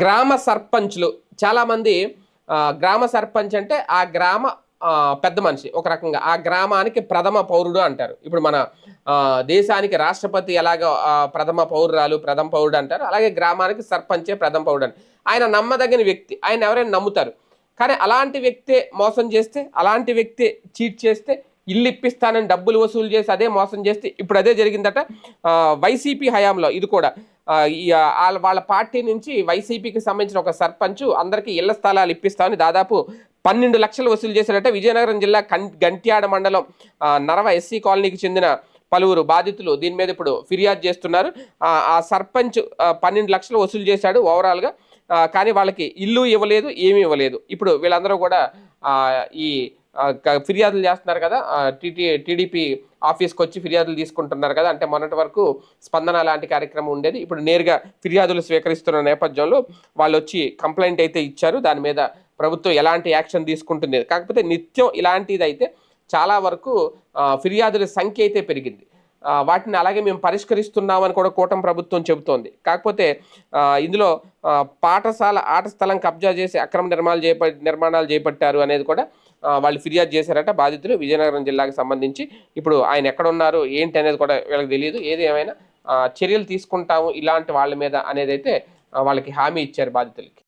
గ్రామ సర్పంచ్లు. చాలామంది గ్రామ సర్పంచ్ అంటే ఆ గ్రామ పెద్ద మనిషి. ఒక రకంగా ఆ గ్రామానికి ప్రథమ పౌరుడు అంటారు. ఇప్పుడు మన దేశానికి రాష్ట్రపతి ఎలాగ ప్రథమ పౌరురాలు ప్రథమ పౌరుడు అంటారు. అలాగే గ్రామానికి సర్పంచే ప్రథమ పౌరుడు అని. ఆయన నమ్మదగిన వ్యక్తి. ఆయన ఎవరైనా నమ్ముతారు. కానీ అలాంటి వ్యక్తే మోసం చేస్తే అలాంటి వ్యక్తే చీట్ చేస్తే ఇల్లు ఇప్పిస్తానని డబ్బులు వసూలు చేసి అదే మోసం చేస్తే ఇప్పుడు అదే జరిగిందట వైసీపీ హయాంలో. ఇది కూడా. వాళ్ళ వాళ్ళ పార్టీ నుంచి వైసీపీకి సంబంధించిన ఒక సర్పంచ్ అందరికీ ఇళ్ళ స్థలాలు ఇప్పిస్తామని దాదాపు పన్నెండు లక్షలు వసూలు చేశారట విజయనగరం జిల్లా గంట్యాడ మండలం నరవ ఎస్సీ కాలనీకి చెందిన పలువురు బాధితులు దీని మీద ఇప్పుడు ఫిర్యాదు చేస్తున్నారు. ఆ, సర్పంచ్ పన్నెండు లక్షలు వసూలు చేశాడు ఓవరాల్గా. కానీ వాళ్ళకి ఇల్లు ఇవ్వలేదు ఏమీ ఇవ్వలేదు. ఇప్పుడు వీళ్ళందరూ కూడా ఈ ఫిర్యాదులు చేస్తున్నారు కదా టీటీ టీడీపీ ఆఫీస్కి వచ్చి ఫిర్యాదులు తీసుకుంటున్నారు కదా అంటే మొన్నటి వరకు స్పందన లాంటి కార్యక్రమం ఉండేది. ఇప్పుడు నేరుగా ఫిర్యాదులు స్వీకరిస్తున్న నేపథ్యంలో వాళ్ళు వచ్చి కంప్లైంట్ అయితే ఇచ్చారు. దాని మీద ప్రభుత్వం ఎలాంటి యాక్షన్ తీసుకుంటుంది. కాకపోతే నిత్యం ఇలాంటిది అయితే చాలా వరకు ఫిర్యాదుల సంఖ్య అయితే పెరిగింది. వాటిని అలాగే మేము పరిష్కరిస్తున్నామని కూడా కూటమి ప్రభుత్వం చెబుతోంది. కాకపోతే ఇందులో పాఠశాల ఆట స్థలం కబ్జా చేసి అక్రమ నిర్మాణాలు చేప నిర్మాణాలు చేపట్టారు అనేది కూడా వాళ్ళు ఫిర్యాదు చేశారట బాధితులు విజయనగరం జిల్లాకు సంబంధించి. ఇప్పుడు ఆయన ఎక్కడ ఉన్నారు ఏంటి అనేది కూడా వీళ్ళకి తెలియదు. ఏది ఏమైనా చర్యలు తీసుకుంటాము ఇలాంటి వాళ్ళ మీద అనేది అయితే వాళ్ళకి హామీ ఇచ్చారు బాధితులకి.